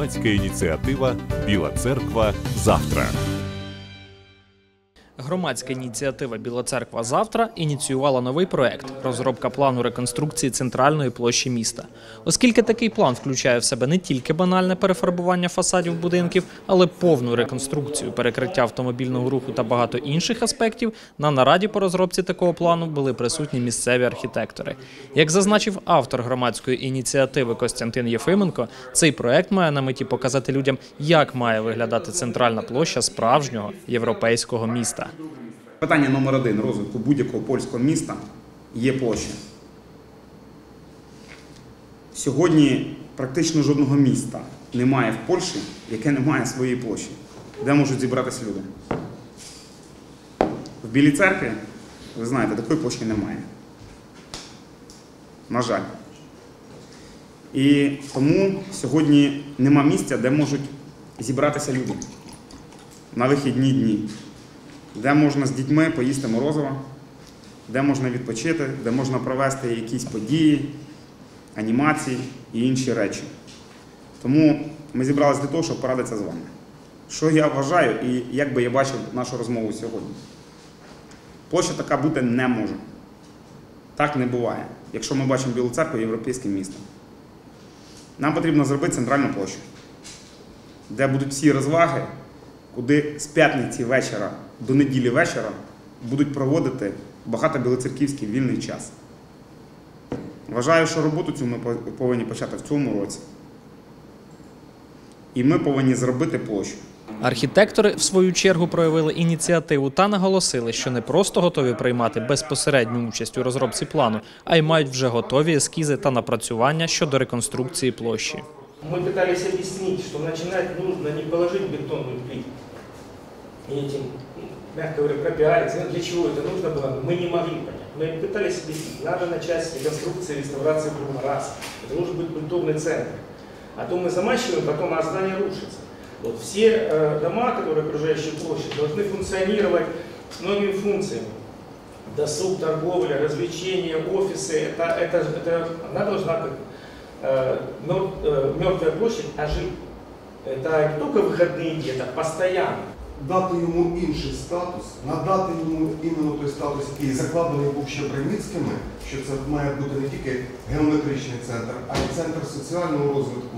Громадська ініціатива Біла церква завтра. Громадська ініціатива Біла церква завтра ініціювала новий проект розробка плану реконструкції центральної площі міста. Оскільки такий план включає в себе не тільки банальне перефарбування фасадів будинків, але повну реконструкцію, перекриття автомобільного руху та багато інших аспектів, на нараді по розробці такого плану були присутні місцеві архітектори. Як зазначив автор громадської ініціативи Костянтин Єфименко, цей проект має на меті показати людям, як має виглядати центральна площа справжнього європейського міста. Питання номер один розвитку будь-якого польського міста є площа. Сьогодні практично жодного міста немає в Польщі, яке не має своєї площі, де можуть зібратися люди. В Білій церкві, ви знаєте, такої площі немає. На жаль. І тому сьогодні нема місця, де можуть зібратися люди на вихідні дні де можна з дітьми поїсти морозиво, де можна відпочити, де можна провести якісь події, анімації і інші речі. Тому ми зібралися для того, щоб порадитися з вами. Що я вважаю і як би я бачив нашу розмову сьогодні? Площа така бути не може. Так не буває, якщо ми бачимо Білу церкву європейським містом. Нам потрібно зробити центральну площу, де будуть всі розваги, куди з п'ятниці вечора до неділі вечора будуть проводити багато білоцерківський вільний час. Вважаю, що роботу цю ми повинні почати в цьому році. І ми повинні зробити площу. Архітектори, в свою чергу, проявили ініціативу та наголосили, що не просто готові приймати безпосередню участь у розробці плану, а й мають вже готові ескізи та напрацювання щодо реконструкції площі. Мы пытались объяснить, что начинать нужно не положить бетонную плитку и этим, мягко говоря, пропиариться. Ну, Для чего это нужно было, мы не могли понять. Мы пытались объяснить, надо начать с реконструкции, реставрации дома раз. Это должен быть культурный центр. А то мы замачиваем, потом а здание рушится. Вот все э, дома, которые окружающие площадь, должны функционировать с многими функциями. Досуг, торговля, развлечения, офисы. Это, это, это, она должна э, мертвая площадь ожить. Это не только выходные дни, это постоянно. дати йому інший статус, надати йому іменно той статус, який закладений був ще Бреміцькими, що це має бути не тільки геометричний центр, а й центр соціального розвитку,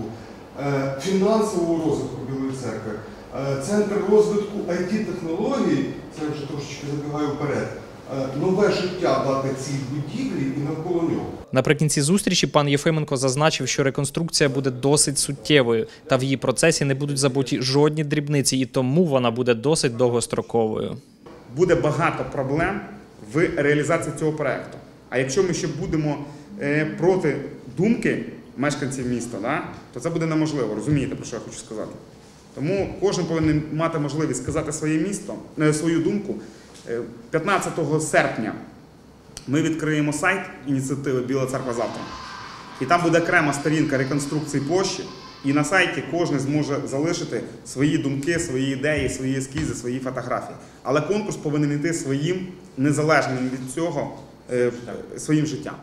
е, фінансового розвитку Білої церкви, е, центр розвитку IT-технологій, це я вже трошечки забігаю вперед, е, нове життя дати цій будівлі і навколо нього. Наприкінці зустрічі пан Єфименко зазначив, що реконструкція буде досить суттєвою, та в її процесі не будуть забуті жодні дрібниці, і тому вона буде досить довгостроковою. буде багато проблем в реалізації цього проекту. А якщо ми ще будемо е, проти думки мешканців міста, да, то це буде неможливо. Розумієте, про що я хочу сказати? Тому кожен повинен мати можливість сказати своє місто, е, свою думку. Е, 15 серпня ми відкриємо сайт ініціативи Біла церква завтра. І там буде окрема сторінка реконструкції площі. І на сайті кожен зможе залишити свої думки, свої ідеї, свої ескізи, свої фотографії. Але конкурс повинен йти своїм незалежним від цього е, своїм життям.